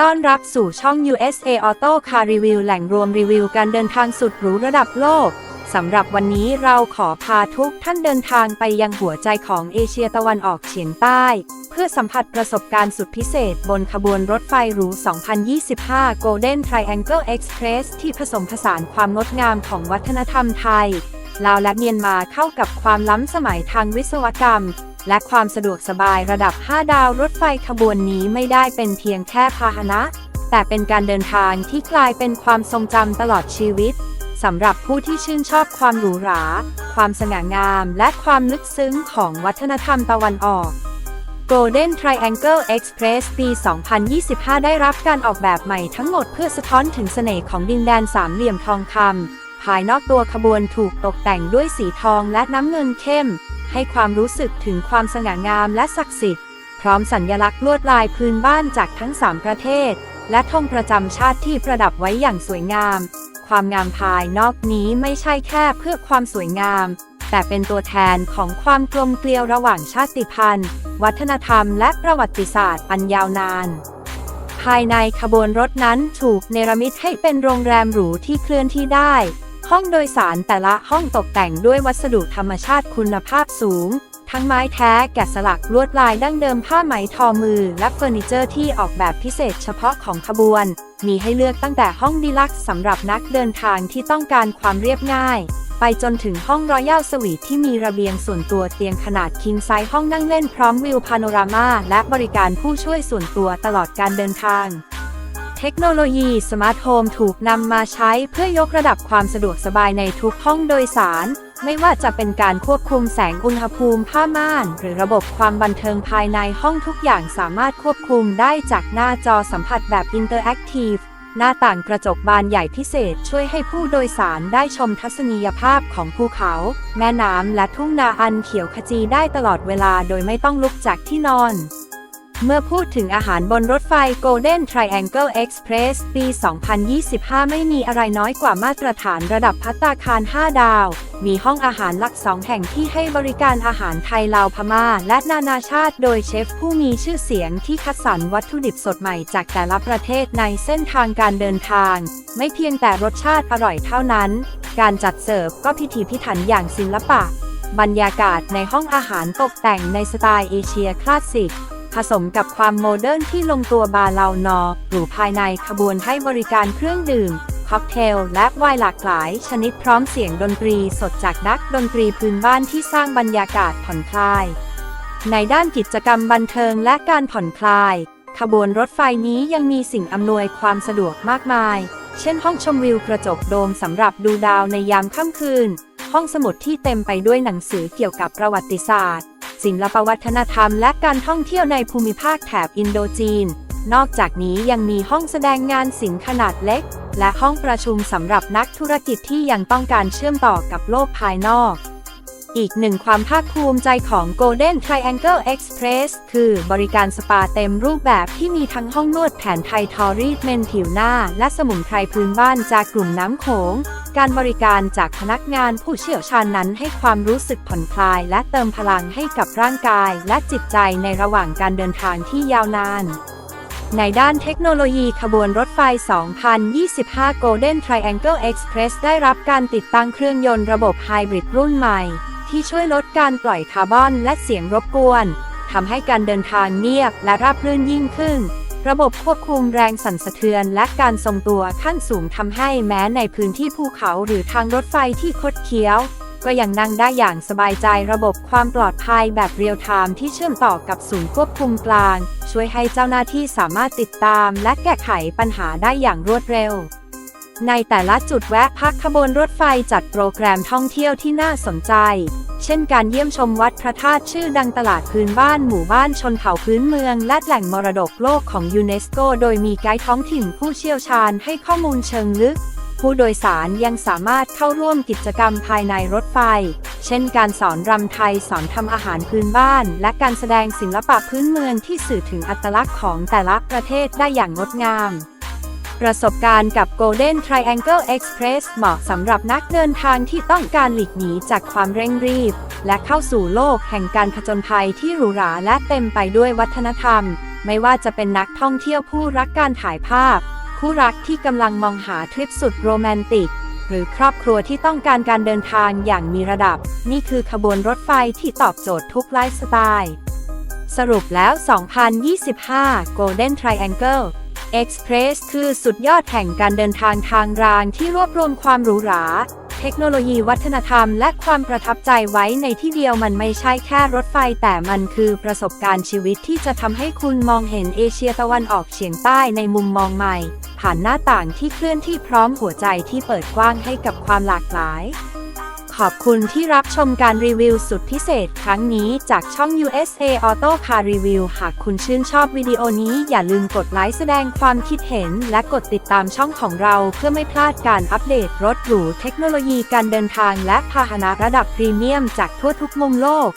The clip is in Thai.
ต้อนรับสู่ช่อง USA Auto Car Review แหล่งรวมรีวิวการเดินทางสุดหรูระดับโลก สำหรับวันนี้เราขอพาทุกท่านเดินทางไปยังหัวใจของเอเชียตะวันออกเฉียงใต้ เพื่อสัมผัสประสบการณ์สุดพิเศษบนขบวนรถไฟหรู 2025 Golden Triangle Express ที่ผสมผสานความงดงามของวัฒนธรรมไทย ลาวและเมียนมาเข้ากับความล้ำสมัยทางวิศวกรรม และความสะดวกสบายระดับ 5 ดาวรถไฟขบวนนี้ไม่ได้เป็นเพียงแค่พาหนะ แต่เป็นการเดินทางที่กลายเป็นความทรงจำตลอดชีวิตสำหรับผู้ที่ชื่นชอบความหรูหรา ความสง่างาม และความลึกซึ้งของวัฒนธรรมตะวันออก Golden Triangle Express ปี 2025 ได้รับการออกแบบใหม่ทั้งหมดเพื่อสะท้อนถึงเสน่ห์ของดินแดนสามเหลี่ยมทองคำภายนอกตัวขบวนถูกตกแต่งด้วยสีทองและน้ำเงินเข้ม ให้ความรู้สึกถึงความสง่างามและศักดิ์สิทธิ์ พร้อมสัญลักษณ์ลวดลายพื้นบ้านจากทั้ง 3 ประเทศ และธงประจำชาติที่ประดับไว้อย่างสวยงาม ความงามภายนอกนี้ไม่ใช่แค่เพื่อความสวยงาม แต่เป็นตัวแทนของความกลมเกลียวระหว่างชาติพันธุ์ วัฒนธรรมและประวัติศาสตร์อันยาวนานภายในขบวนรถนั้นถูกเนรมิตให้เป็นโรงแรมหรูที่เคลื่อนที่ได้ ห้องโดยสารแต่ละห้องตกแต่งด้วยวัสดุธรรมชาติคุณภาพสูง ทั้งไม้แท้แกะสลักลวดลายดั้งเดิมผ้าไหมทอมือ และเฟอร์นิเจอร์ที่ออกแบบพิเศษเฉพาะของขบวน มีให้เลือกตั้งแต่ห้องดีลักซ์สำหรับนักเดินทางที่ต้องการความเรียบง่าย ไปจนถึงห้องรอยัลสวีทที่มีระเบียงส่วนตัวเตียงขนาดคิงไซส์ห้องนั่งเล่นพร้อมวิวพาโนรามาและบริการผู้ช่วยส่วนตัวตลอดการเดินทาง เทคโนโลยีสมาร์ทโฮมถูกนำมาใช้เพื่อยกระดับความสะดวกสบายในทุกห้องโดยสาร ไม่ว่าจะเป็นการควบคุมแสงอุณหภูมิผ้าม่าน หรือระบบความบันเทิงภายในห้องทุกอย่างสามารถควบคุมได้จากหน้าจอสัมผัสแบบอินเตอร์แอคทีฟหน้าต่างกระจกบานใหญ่พิเศษช่วยให้ผู้โดยสารได้ชมทัศนียภาพของภูเขา แม่น้ำและทุ่งนาอันเขียวขจีได้ตลอดเวลาโดยไม่ต้องลุกจากที่นอน เมื่อพูดถึงอาหารบนรถไฟ Golden Triangle Express ปี 2025 ไม่มีอะไรน้อยกว่ามาตรฐานระดับพัตตาคาร 5 ดาว มีห้องอาหารหลักสองแห่งที่ให้บริการอาหารไทยลาวพม่า และนานาชาติโดยเชฟผู้มีชื่อเสียงที่คัดสรรวัตถุดิบสดใหม่จากแต่ละประเทศในเส้นทางการเดินทาง ไม่เพียงแต่รสชาติอร่อยเท่านั้น การจัดเสิร์ฟก็พิถีพิถันอย่างศิลปะ บรรยากาศในห้องอาหารตกแต่งในสไตล์เอเชียคลาสสิก ผสมกับความโมเดิร์นที่ลงตัวบาร์เลานอหรูภายในขบวนให้บริการเครื่องดื่มค็อกเทลและไวน์หลากหลาย ชนิดพร้อมเสียงดนตรีสดจากนักดนตรีพื้นบ้านที่สร้างบรรยากาศผ่อนคลาย ในด้านกิจกรรมบันเทิงและการผ่อนคลาย ขบวนรถไฟนี้ยังมีสิ่งอำนวยความสะดวกมากมาย เช่นห้องชมวิวกระจกโดมสำหรับดูดาวในยามค่ำคืน ห้องสมุดที่เต็มไปด้วยหนังสือเกี่ยวกับประวัติศาสตร์ ศิลปวัฒนธรรมและการท่องเที่ยวในภูมิภาคแถบอินโดจีน นอกจากนี้ยังมีห้องแสดงงานศิลป์ขนาดเล็ก และห้องประชุมสำหรับนักธุรกิจที่ยังต้องการเชื่อมต่อกับโลกภายนอก อีกหนึ่งความภาคภูมิใจของ Golden Triangle Express คือบริการสปาเต็มรูปแบบที่มีทั้งห้องนวดแผนไทยทอรีดเมนผิวหน้า และสมุนไพรพื้นบ้านจากกลุ่มน้ำโขง การบริการจากพนักงานผู้เชี่ยวชาญนั้นให้ความรู้สึกผ่อนคลาย และเติมพลังให้กับร่างกายและจิตใจในระหว่างการเดินทางที่ยาวนาน ในด้านเทคโนโลยีขบวนรถไฟ 2025 Golden Triangle Express ได้รับการติดตั้งเครื่องยนต์ระบบไฮบริดรุ่นใหม่ ที่ช่วยลดการปล่อยคาร์บอนและเสียงรบกวนทำให้การเดินทางเงียบและราบรื่นยิ่งขึ้น ระบบควบคุมแรงสั่นสะเทือนและการทรงตัวขั้นสูงทำให้แม้ในพื้นที่ภูเขาหรือทางรถไฟที่คดเคี้ยว ก็ยังนั่งได้อย่างสบายใจระบบความปลอดภัยแบบเรียลไทม์ที่เชื่อมต่อกับศูนย์ควบคุมกลาง ช่วยให้เจ้าหน้าที่สามารถติดตามและแก้ไขปัญหาได้อย่างรวดเร็ว ในแต่ละจุดแวะพักขบวนรถไฟจัดโปรแกรมท่องเที่ยวที่น่าสนใจ เช่นการเยี่ยมชมวัดพระธาตุชื่อดังตลาดพื้นบ้านหมู่บ้านชนเผ่าพื้นเมือง และแหล่งมรดกโลกของยูเนสโก โดยมีไกด์ท้องถิ่นผู้เชี่ยวชาญให้ข้อมูลเชิงลึก ผู้โดยสารยังสามารถเข้าร่วมกิจกรรมภายในรถไฟ เช่นการสอนรำไทย สอนทำอาหารพื้นบ้าน และการแสดงศิลปะพื้นเมืองที่สื่อถึงอัตลักษณ์ของแต่ละประเทศได้อย่างงดงาม ประสบการณ์กับ Golden Triangle Express เหมาะสำหรับนักเดินทางที่ต้องการหลีกหนีจากความเร่งรีบ และเข้าสู่โลกแห่งการผจญภัยที่หรูหราและเต็มไปด้วยวัฒนธรรม ไม่ว่าจะเป็นนักท่องเที่ยวผู้รักการถ่ายภาพ คู่รักที่กำลังมองหาทริปสุดโรแมนติก หรือครอบครัวที่ต้องการการเดินทางอย่างมีระดับ นี่คือขบวนรถไฟที่ตอบโจทย์ทุกไลฟ์สไตล์สรุปแล้ว 2025 Golden Triangle Express คือสุดยอดแห่งการเดินทางทางรางที่รวบรวมความหรูหรา เทคโนโลยีวัฒนธรรม และความประทับใจไว้ในที่เดียวมันไม่ใช่แค่รถไฟ แต่มันคือประสบการณ์ชีวิตที่จะทำให้คุณมองเห็นเอเชียตะวันออกเฉียงใต้ในมุมมองใหม่ ผ่านหน้าต่างที่เคลื่อนที่พร้อมหัวใจที่เปิดกว้างให้กับความหลากหลาย ขอบคุณที่รับชมการรีวิวสุดพิเศษครั้งนี้จากช่อง USA Auto Car Review หากคุณชื่นชอบวิดีโอนี้อย่าลืมกดไลค์แสดงความคิดเห็น และกดติดตามช่องของเราเพื่อไม่พลาดการอัปเดตรถหรูเทคโนโลยีการเดินทางและพาหนะระดับพรีเมียมจากทั่วทุกมุมโลก